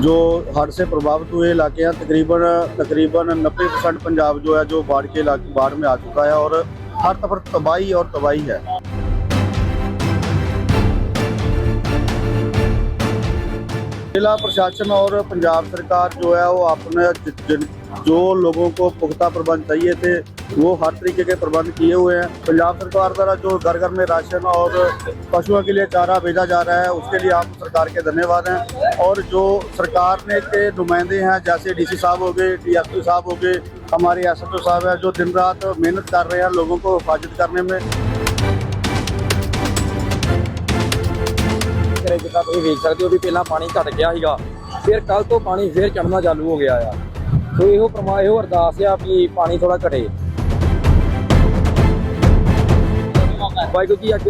जो हड़ से प्रभावित हुए इलाके हैं, तकरीबन तकरीबन 90 परसेंट पंजाब जो है, जो बाढ़ के इलाके, बाढ़ में आ चुका है और हर तरफ़ तबाही और तबाही है। जिला प्रशासन और पंजाब सरकार जो है, वो अपने जो लोगों को पुख्ता प्रबंध चाहिए थे वो हर तरीके के प्रबंध किए हुए हैं पंजाब सरकार द्वारा जो घर घर में राशन और पशुओं के लिए चारा भेजा जा रहा है उसके लिए आप सरकार के धन्यवाद हैं और जो सरकार ने के नुमाइंदे हैं जैसे डीसी साहब हो गए डीएसपी साहब हो गए हमारे एस साहब हैं जो दिन रात मेहनत कर रहे हैं लोगों को हिफाजत करने में ਕਰੇ ਜਿੱਦਾਂ ਤੁਸੀਂ ਵੇਖ ਸਕਦੇ ਹੋ ਵੀ ਪਹਿਲਾਂ ਪਾਣੀ ਘਟ ਗਿਆ ਸੀਗਾ ਫਿਰ ਕੱਲ ਤੋਂ ਪਾਣੀ ਫਿਰ ਚੜਨਾ ਚਾਲੂ ਹੋ ਗਿਆ ਆ ਸੋ ਇਹੋ ਪਰਮਾ ਇਹੋ ਅਰਦਾਸ ਆ ਵੀ ਪਾਣੀ ਥੋੜਾ ਘਟੇ ਵਾਹਿਗੁਰੂ ਜੀ ਅੱਜ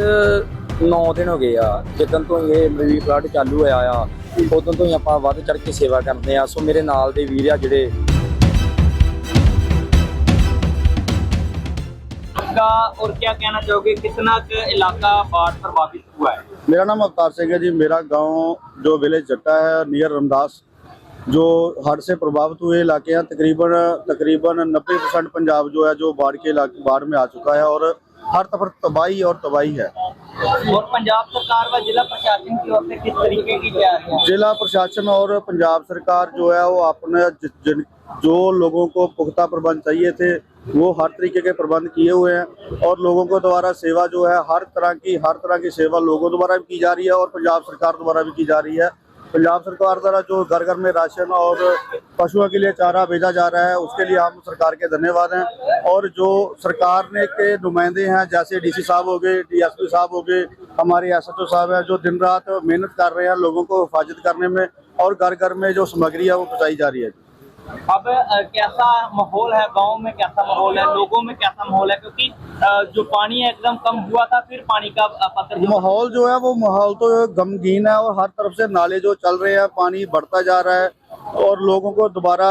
9 ਦਿਨ ਹੋ ਗਏ ਆ ਜਿੱਦਣ ਤੋਂ ਇਹ ਮਰੀ ਫਲੱਡ ਚਾਲੂ ਹੋਇਆ ਆ ਉਦੋਂ ਤੋਂ ਹੀ ਆਪਾਂ ਵੱਧ ਚੜ ਕੇ ਸੇਵਾ ਕਰਦੇ ਆ ਸੋ ਮੇਰੇ ਨਾਲ ਦੇ ਵੀਰ ਆ ਜਿਹੜੇ आपका और क्या कहना चाहोगे कितना क इलाका बाढ़ प्रभावित हुआ है मेरा नाम अवतार सिंह है जी मेरा गांव जो विलेज जट्टा है नियर रमदास जो हड़ से प्रभावित हुए इलाके हैं तकरीबन तकरीबन 90 परसेंट पंजाब जो है जो बाढ़ के इलाके बाढ़ में आ चुका है और हर तरफ तबाही और तबाही है और पंजाब सरकार व जिला प्रशासन की ओर से किस तरीके की तैयारी है जिला प्रशासन और पंजाब सरकार जो है वो अपने जि- जिन जो लोगों को पुख्ता प्रबंध चाहिए थे वो हर तरीके के प्रबंध किए हुए हैं और लोगों को द्वारा सेवा जो है हर तरह की हर तरह की सेवा लोगों द्वारा भी की जा रही है और पंजाब सरकार द्वारा भी की जा रही है पंजाब सरकार द्वारा जो घर घर में राशन और पशुओं के लिए चारा भेजा जा रहा है उसके लिए हम सरकार के धन्यवाद हैं और जो सरकार ने के नुमाइंदे हैं जैसे डीसी साहब हो गए डीएसपी साहब हो गए हमारे एसएचओ साहब हैं जो दिन रात मेहनत कर रहे हैं लोगों को हिफाजत करने में और घर घर में जो सामग्री है वो पहुंचाई जा रही है अब कैसा माहौल है गाँव में कैसा माहौल है लोगों में कैसा माहौल है? क्योंकि जो पानी है एकदम कम हुआ था फिर पानी का पत्थर माहौल जो है वो माहौल तो गमगीन है और हर तरफ़ से नाले जो चल रहे हैं पानी बढ़ता जा रहा है और लोगों को दोबारा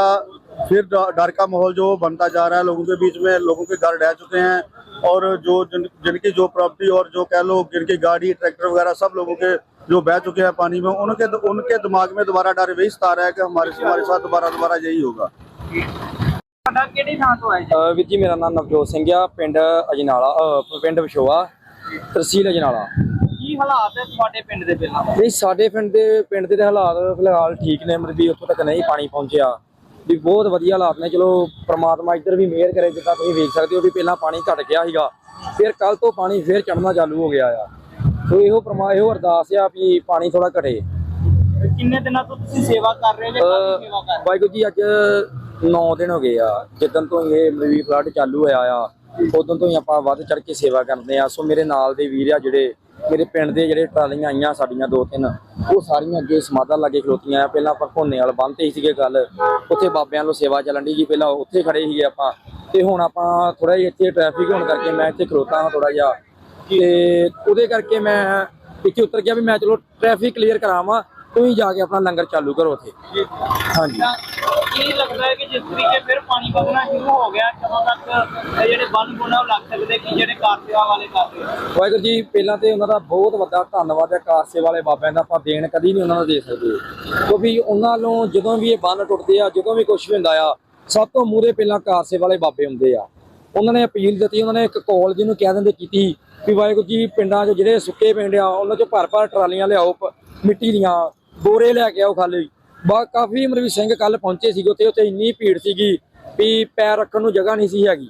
फिर डर का माहौल जो बनता जा रहा है लोगों के बीच में लोगों के घर ढह चुके हैं और जो जिन, जिनकी जो प्रॉपर्टी और जो कह लो जिनकी गाड़ी ट्रैक्टर वगैरह सब लोगों के जो बह चुके हैं पानी में उनके उनके दिमाग में दोबारा डर वही सता रहा है कि हमारे हमारे साथ दोबारा दोबारा यही होगा ਤੁਹਾਡਾ ਕਿਹੜੀ ਥਾਂ ਤੋਂ ਆਏ ਜੀ ਅਹ ਵੀਰ ਜੀ ਮੇਰਾ ਨਾਮ ਨਵਜੋਤ ਸਿੰਘ ਆ ਪਿੰਡ ਅਜਨਾਲਾ ਅਹ ਪਿੰਡ ਵਿਸ਼ੋਆ ਤਹਿਸੀਲ ਅਜਨਾਲਾ ਕੀ ਹਾਲਾਤ ਹੈ ਤੁਹਾਡੇ ਪਿੰਡ ਦੇ ਪਹਿਲਾਂ ਨਹੀਂ ਸਾਡੇ ਪਿੰਡ ਦੇ ਪਿੰਡ ਦੇ ਤਾਂ ਹਾਲਾਤ ਫਿਲਹਾਲ ਠੀਕ ਨੇ ਮਤਲਬ ਵੀ ਉੱਥੋਂ ਤੱਕ ਨਹੀਂ ਪਾਣੀ ਪਹੁੰਚਿਆ ਵੀ ਬਹੁਤ ਵਧੀਆ ਹਾਲਾਤ ਨੇ ਚਲੋ ਪ੍ਰਮਾਤਮਾ ਇੱਧਰ ਵੀ ਮਿਹਰ ਕਰੇ ਜਿੱਦਾਂ ਤੁਸੀਂ ਵੇਖ ਸਕਦੇ ਹੋ ਵੀ ਪਹਿਲਾਂ ਪਾਣੀ ਘਟ ਗਿਆ ਸੀਗਾ ਫਿਰ ਕੱਲ ਤੋਂ ਪਾਣੀ ਫਿਰ ਚੜਨਾ ਚਾਲੂ ਹੋ ਗਿਆ ਆ ਸੋ ਇਹੋ ਪਰਮਾ ਇਹੋ ਅਰਦਾਸ ਆ ਵੀ ਪਾਣੀ ਥੋੜਾ ਘਟੇ। ਕਿੰਨੇ ਦਿਨਾਂ ਤੋਂ ਤੁਸੀਂ ਸੇਵਾ ਕਰ ਰਹੇ ਜੇ ਕਾਹਦੀ ਸੇਵਾ ਕਰ ਰਹੇ ਵਾਹਿਗੁਰੂ ਜੀ ਅੱਜ 9 ਦਿਨ ਹੋ ਗਏ ਆ। ਜਿੱਦਣ ਤੋਂ ਇਹ ਮਰੀ ਫਲੱਡ ਚਾਲੂ ਹੋਇਆ ਆ ਉਦੋਂ ਤੋਂ ਹੀ ਆਪਾਂ ਵੱਧ ਚੜ ਕੇ ਸੇਵਾ ਕਰਦੇ ਆ। ਸੋ ਮੇਰੇ ਨਾਲ ਦੇ ਵੀਰ ਆ ਜਿਹੜੇ ਮੇਰੇ ਪਿੰਡ ਦੇ ਜਿਹੜੇ ਟਰਾਲੀਆਂ ਆਈਆਂ ਸਾਡੀਆਂ ਦੋ ਤਿੰਨ ਉਹ ਸਾਰੀਆਂ ਅੱਗੇ ਸਮਾਧਾਂ ਲਾਗੇ ਖਲੋਤੀਆਂ ਆ। ਪਹਿਲਾਂ ਆਪਾਂ ਘੋਨੇ ਵਾਲ ਬੰਨ੍ਹ ਤੇ ਹੀ ਸੀਗੇ ਗੱਲ। ਉੱਥੇ ਬਾਬਿਆਂ ਨੂੰ ਸੇਵਾ ਚੱਲਣ ਦੀ ਜੀ ਪਹਿਲਾਂ ਉੱਥੇ ਖੜੇ ਸੀਗੇ ਆਪਾਂ। ਤੇ ਹੁਣ ਆਪਾਂ ਥੋੜਾ ਜਿਹਾ ਇੱਥੇ ਟ੍ਰੈਫਿਕ ਹੋਣ ਕਰਕੇ ਮੈਂ ਇੱਥੇ ਖਲੋਤਾ ਹਾਂ ਥੋੜਾ ਜਿਹਾ। ਤੇ ਉਹਦੇ ਕਰਕੇ ਮੈਂ ਇੱਥੇ ਉਤਰ ਗਿਆ ਵੀ ਮੈਂ ਚਲੋ ਟ੍ਰੈਫਿਕ ਕਲੀਅਰ ਕਰਾਵਾਂ ਤੁਸੀਂ ਜਾ ਕੇ ਆਪਣਾ ਲੰਗਰ ਚਾਲੂ ਕਰੋ ਉੱਥੇ। ਹਾਂਜੀ। ਕੀ ਲੱਗਦਾ ਹੈ ਕਿ ਜਿਸ ਤਰੀਕੇ ਫਿਰ ਪਾਣੀ ਵਧਣਾ ਸ਼ੁਰੂ ਹੋ ਗਿਆ ਕਦੋਂ ਤੱਕ ਜਿਹੜੇ ਬੰਨ ਬੁਣਾ ਉਹ ਲੱਗ ਸਕਦੇ ਕਿ ਜਿਹੜੇ ਕਾਰ ਸੇਵਾ ਵਾਲੇ ਕਰ ਆ? ਵਾਹਿਗੁਰੂ ਜੀ ਪਹਿਲਾਂ ਤੇ ਉਹਨਾਂ ਦਾ ਬਹੁਤ ਵੱਡਾ ਧੰਨਵਾਦ ਹੈ ਕਾਸੇ ਵਾਲੇ ਬਾਬਿਆਂ ਦਾ ਆਪਾਂ ਦੇਣ ਕਦੀ ਨਹੀਂ ਉਹਨਾਂ ਨੂੰ ਦੇ ਸਕਦੇ। ਕਿਉਂਕਿ ਉਹਨਾਂ ਨੂੰ ਜਦੋਂ ਵੀ ਇਹ ਬੰਨ ਟੁੱਟਦੇ ਆ ਜਦੋਂ ਵੀ ਕੁਝ ਵੀ ਹੁੰਦਾ ਆ ਸਭ ਤੋਂ ਮੂਹਰੇ ਪਹਿਲਾਂ ਕਾਸੇ ਵਾਲੇ ਬਾਬੇ ਹੁੰਦੇ ਆ। ਉਹਨਾਂ ਨੇ ਅਪੀਲ ਦਿੱਤੀ, ਉਹਨਾਂ ਨੇ ਇੱਕ ਕਾਲ ਜਿਹਨੂੰ ਕਹਿ ਦਿੰਦੇ ਕੀਤੀ ਵੀ ਵਾਹਿਗੁਰੂ ਜੀ, ਪਿੰਡਾਂ 'ਚ ਜਿਹੜੇ ਸੁੱਕੇ ਪਿੰਡ ਆ, ਉਹਨਾਂ 'ਚ ਭਰ ਭਰ ਟਰਾਲੀਆਂ ਲਿਆਓ ਮਿੱਟੀ ਦੀਆਂ, ਬੋਰੇ ਲੈ ਕੇ ਆਓ ਖਾਲੀ। ਬਾ, ਕਾਫੀ ਅਮਰਵੀਰ ਸਿੰਘ ਕੱਲ ਪਹੁੰਚੇ ਸੀਗੇ ਉੱਥੇ ਉੱਥੇ ਇੰਨੀ ਭੀੜ ਸੀਗੀ ਵੀ ਪੈਰ ਰੱਖਣ ਨੂੰ ਜਗ੍ਹਾ ਨਹੀਂ ਸੀ ਹੈਗੀ।